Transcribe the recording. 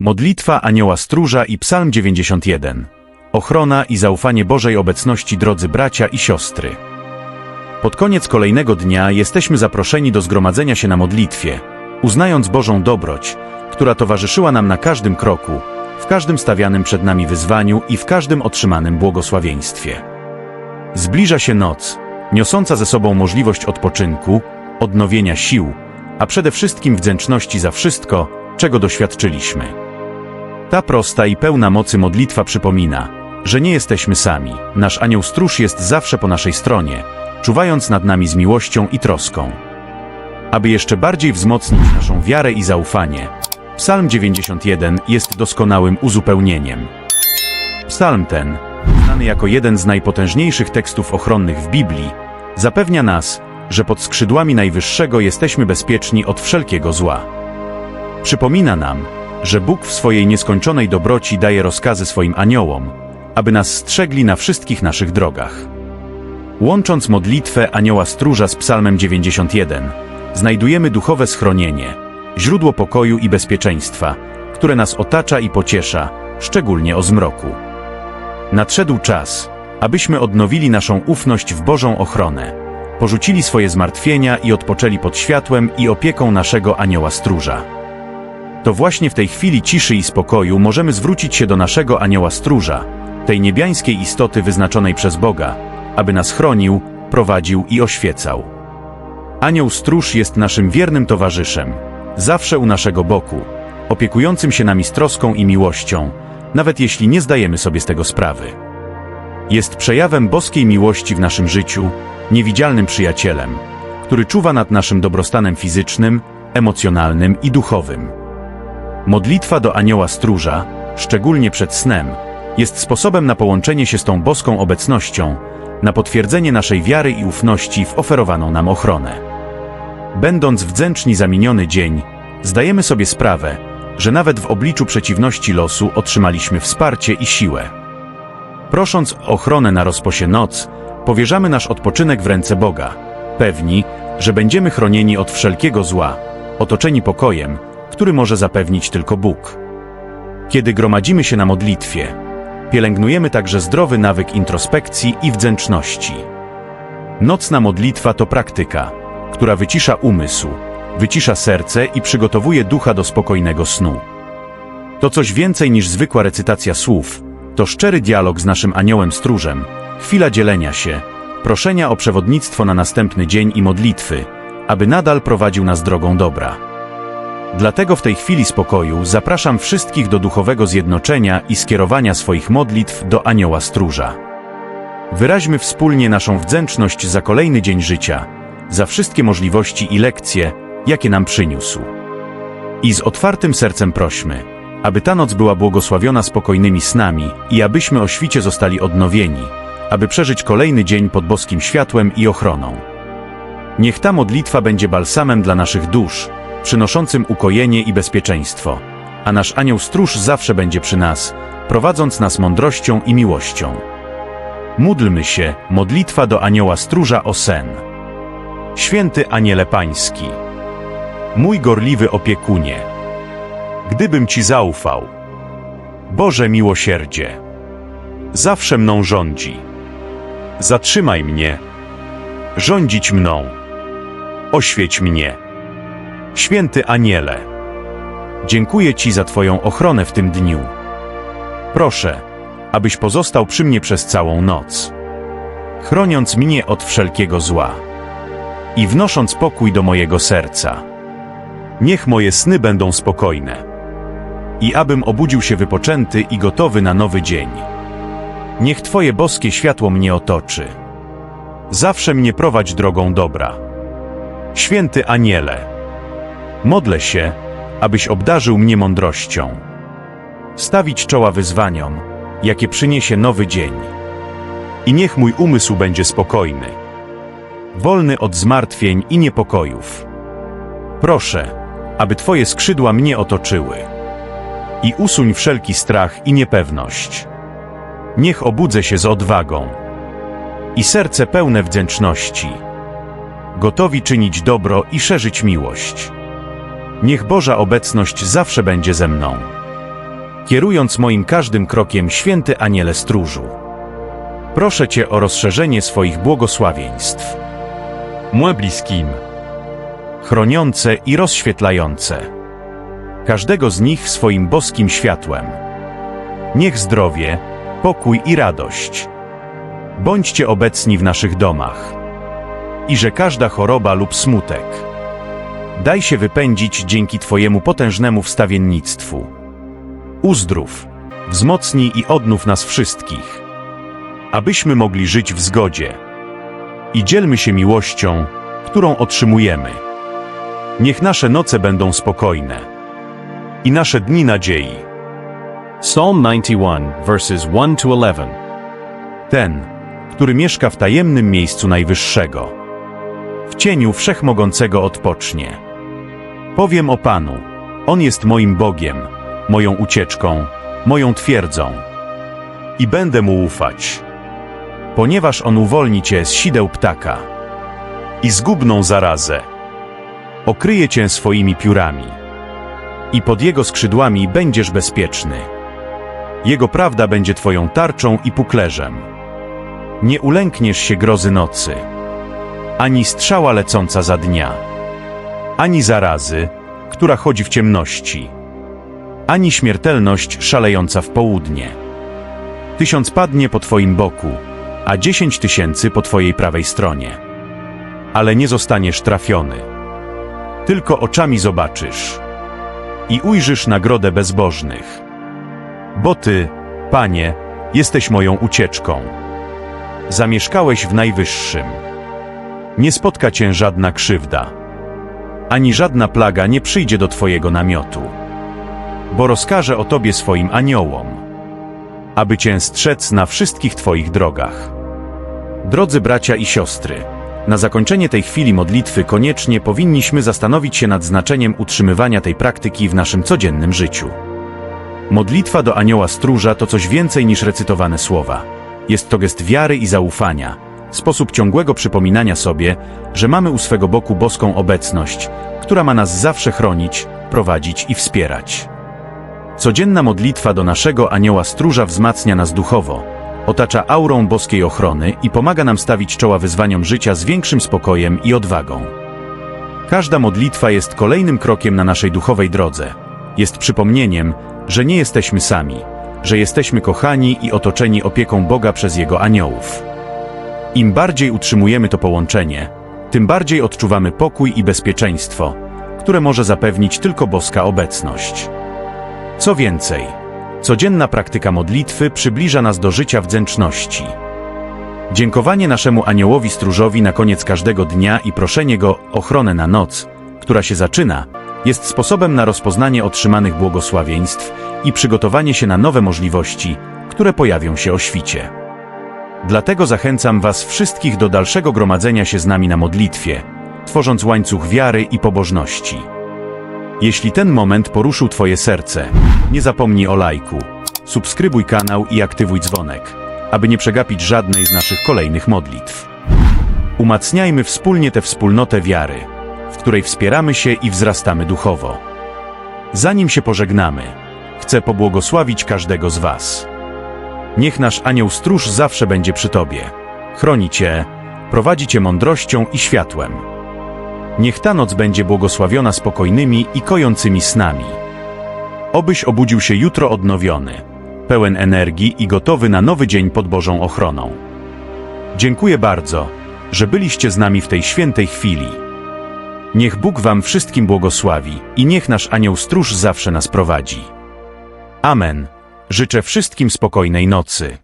Modlitwa Anioła Stróża i Psalm 91. Ochrona i zaufanie Bożej obecności drodzy bracia i siostry. Pod koniec kolejnego dnia jesteśmy zaproszeni do zgromadzenia się na modlitwie, uznając Bożą dobroć, która towarzyszyła nam na każdym kroku, w każdym stawianym przed nami wyzwaniu i w każdym otrzymanym błogosławieństwie. Zbliża się noc, niosąca ze sobą możliwość odpoczynku, odnowienia sił, a przede wszystkim wdzięczności za wszystko, czego doświadczyliśmy. Ta prosta i pełna mocy modlitwa przypomina, że nie jesteśmy sami. Nasz anioł stróż jest zawsze po naszej stronie, czuwając nad nami z miłością i troską. Aby jeszcze bardziej wzmocnić naszą wiarę i zaufanie, Psalm 91 jest doskonałym uzupełnieniem. Psalm ten, znany jako jeden z najpotężniejszych tekstów ochronnych w Biblii, zapewnia nas, że pod skrzydłami Najwyższego jesteśmy bezpieczni od wszelkiego zła. Przypomina nam, że Bóg w swojej nieskończonej dobroci daje rozkazy swoim aniołom, aby nas strzegli na wszystkich naszych drogach. Łącząc modlitwę anioła stróża z Psalmem 91, znajdujemy duchowe schronienie, źródło pokoju i bezpieczeństwa, które nas otacza i pociesza, szczególnie o zmroku. Nadszedł czas, abyśmy odnowili naszą ufność w Bożą ochronę, porzucili swoje zmartwienia i odpoczęli pod światłem i opieką naszego anioła stróża. To właśnie w tej chwili ciszy i spokoju możemy zwrócić się do naszego anioła stróża, tej niebiańskiej istoty wyznaczonej przez Boga, aby nas chronił, prowadził i oświecał. Anioł stróż jest naszym wiernym towarzyszem, zawsze u naszego boku, opiekującym się nami z troską i miłością, nawet jeśli nie zdajemy sobie z tego sprawy. Jest przejawem boskiej miłości w naszym życiu, niewidzialnym przyjacielem, który czuwa nad naszym dobrostanem fizycznym, emocjonalnym i duchowym. Modlitwa do anioła stróża, szczególnie przed snem, jest sposobem na połączenie się z tą boską obecnością, na potwierdzenie naszej wiary i ufności w oferowaną nam ochronę. Będąc wdzięczni za miniony dzień, zdajemy sobie sprawę, że nawet w obliczu przeciwności losu otrzymaliśmy wsparcie i siłę. Prosząc o ochronę na rozposie noc, powierzamy nasz odpoczynek w ręce Boga, pewni, że będziemy chronieni od wszelkiego zła, otoczeni pokojem, który może zapewnić tylko Bóg. Kiedy gromadzimy się na modlitwie, pielęgnujemy także zdrowy nawyk introspekcji i wdzięczności. Nocna modlitwa to praktyka, która wycisza umysł, wycisza serce i przygotowuje ducha do spokojnego snu. To coś więcej niż zwykła recytacja słów, to szczery dialog z naszym aniołem stróżem, chwila dzielenia się, proszenia o przewodnictwo na następny dzień i modlitwy, aby nadal prowadził nas drogą dobra. Dlatego w tej chwili spokoju zapraszam wszystkich do duchowego zjednoczenia i skierowania swoich modlitw do anioła stróża. Wyraźmy wspólnie naszą wdzięczność za kolejny dzień życia, za wszystkie możliwości i lekcje, jakie nam przyniósł. I z otwartym sercem prośmy, aby ta noc była błogosławiona spokojnymi snami i abyśmy o świcie zostali odnowieni, aby przeżyć kolejny dzień pod boskim światłem i ochroną. Niech ta modlitwa będzie balsamem dla naszych dusz, przynoszącym ukojenie i bezpieczeństwo, a nasz anioł stróż zawsze będzie przy nas, prowadząc nas mądrością i miłością. Módlmy się, modlitwa do anioła stróża o sen. Święty Aniele Pański, mój gorliwy opiekunie, gdybym Ci zaufał, Boże miłosierdzie, zawsze mną rządzi. Zatrzymaj mnie, rządzić mną, oświeć mnie. Święty Aniele, dziękuję Ci za Twoją ochronę w tym dniu. Proszę, abyś pozostał przy mnie przez całą noc, chroniąc mnie od wszelkiego zła i wnosząc pokój do mojego serca. Niech moje sny będą spokojne i abym obudził się wypoczęty i gotowy na nowy dzień. Niech Twoje boskie światło mnie otoczy. Zawsze mnie prowadź drogą dobra. Święty Aniele, modlę się, abyś obdarzył mnie mądrością. Stawić czoła wyzwaniom, jakie przyniesie nowy dzień. I niech mój umysł będzie spokojny, wolny od zmartwień i niepokojów. Proszę, aby Twoje skrzydła mnie otoczyły. I usuń wszelki strach i niepewność. Niech obudzę się z odwagą i serce pełne wdzięczności, gotowi czynić dobro i szerzyć miłość. Niech Boża obecność zawsze będzie ze mną. kierując moim każdym krokiem święty aniele stróżu. Proszę Cię o rozszerzenie swoich błogosławieństw, Moi bliskim, chroniące i rozświetlające. Każdego z nich swoim boskim światłem. Niech zdrowie, pokój i radość. Bądźcie obecni w naszych domach. I że każda choroba lub smutek. Daj się wypędzić dzięki Twojemu potężnemu wstawiennictwu. Uzdrów, wzmocnij i odnów nas wszystkich, abyśmy mogli żyć w zgodzie. I dzielmy się miłością, którą otrzymujemy. Niech nasze noce będą spokojne i nasze dni nadziei. Psalm 91, verses 1 to 11. Ten, który mieszka w tajemnym miejscu Najwyższego. W cieniu Wszechmogącego odpocznie. Powiem o Panu, On jest moim Bogiem, moją ucieczką, moją twierdzą. I będę Mu ufać. Ponieważ On uwolni Cię z sideł ptaka i zgubną zarazę. Okryje Cię swoimi piórami. I pod Jego skrzydłami będziesz bezpieczny. Jego prawda będzie Twoją tarczą i puklerzem. Nie ulękniesz się grozy nocy, ani strzała lecąca za dnia, ani zarazy, która chodzi w ciemności, ani śmiertelność szalejąca w południe. Tysiąc padnie po Twoim boku, a dziesięć tysięcy po Twojej prawej stronie. Ale nie zostaniesz trafiony. Tylko oczami zobaczysz i ujrzysz nagrodę bezbożnych. Bo Ty, Panie, jesteś moją ucieczką. Zamieszkałeś w Najwyższym. Nie spotka Cię żadna krzywda, ani żadna plaga nie przyjdzie do Twojego namiotu. Bo rozkażę o Tobie swoim aniołom, aby Cię strzec na wszystkich Twoich drogach. Drodzy bracia i siostry, na zakończenie tej chwili modlitwy koniecznie powinniśmy zastanowić się nad znaczeniem utrzymywania tej praktyki w naszym codziennym życiu. Modlitwa do anioła stróża to coś więcej niż recytowane słowa. Jest to gest wiary i zaufania, sposób ciągłego przypominania sobie, że mamy u swego boku boską obecność, która ma nas zawsze chronić, prowadzić i wspierać. Codzienna modlitwa do naszego anioła stróża wzmacnia nas duchowo, otacza aurą boskiej ochrony i pomaga nam stawić czoła wyzwaniom życia z większym spokojem i odwagą. Każda modlitwa jest kolejnym krokiem na naszej duchowej drodze. Jest przypomnieniem, że nie jesteśmy sami, że jesteśmy kochani i otoczeni opieką Boga przez Jego aniołów. Im bardziej utrzymujemy to połączenie, tym bardziej odczuwamy pokój i bezpieczeństwo, które może zapewnić tylko boska obecność. Co więcej, codzienna praktyka modlitwy przybliża nas do życia wdzięczności. Dziękowanie naszemu aniołowi stróżowi na koniec każdego dnia i proszenie go o ochronę na noc, która się zaczyna, jest sposobem na rozpoznanie otrzymanych błogosławieństw i przygotowanie się na nowe możliwości, które pojawią się o świcie. Dlatego zachęcam Was wszystkich do dalszego gromadzenia się z nami na modlitwie, tworząc łańcuch wiary i pobożności. Jeśli ten moment poruszył Twoje serce, nie zapomnij o lajku, subskrybuj kanał i aktywuj dzwonek, aby nie przegapić żadnej z naszych kolejnych modlitw. Umacniajmy wspólnie tę wspólnotę wiary, w której wspieramy się i wzrastamy duchowo. Zanim się pożegnamy, chcę pobłogosławić każdego z Was. Niech nasz anioł stróż zawsze będzie przy Tobie, chroni Cię, prowadzi Cię mądrością i światłem. Niech ta noc będzie błogosławiona spokojnymi i kojącymi snami. Obyś obudził się jutro odnowiony, pełen energii i gotowy na nowy dzień pod Bożą ochroną. Dziękuję bardzo, że byliście z nami w tej świętej chwili. Niech Bóg Wam wszystkim błogosławi i niech nasz anioł stróż zawsze nas prowadzi. Amen. Życzę wszystkim spokojnej nocy.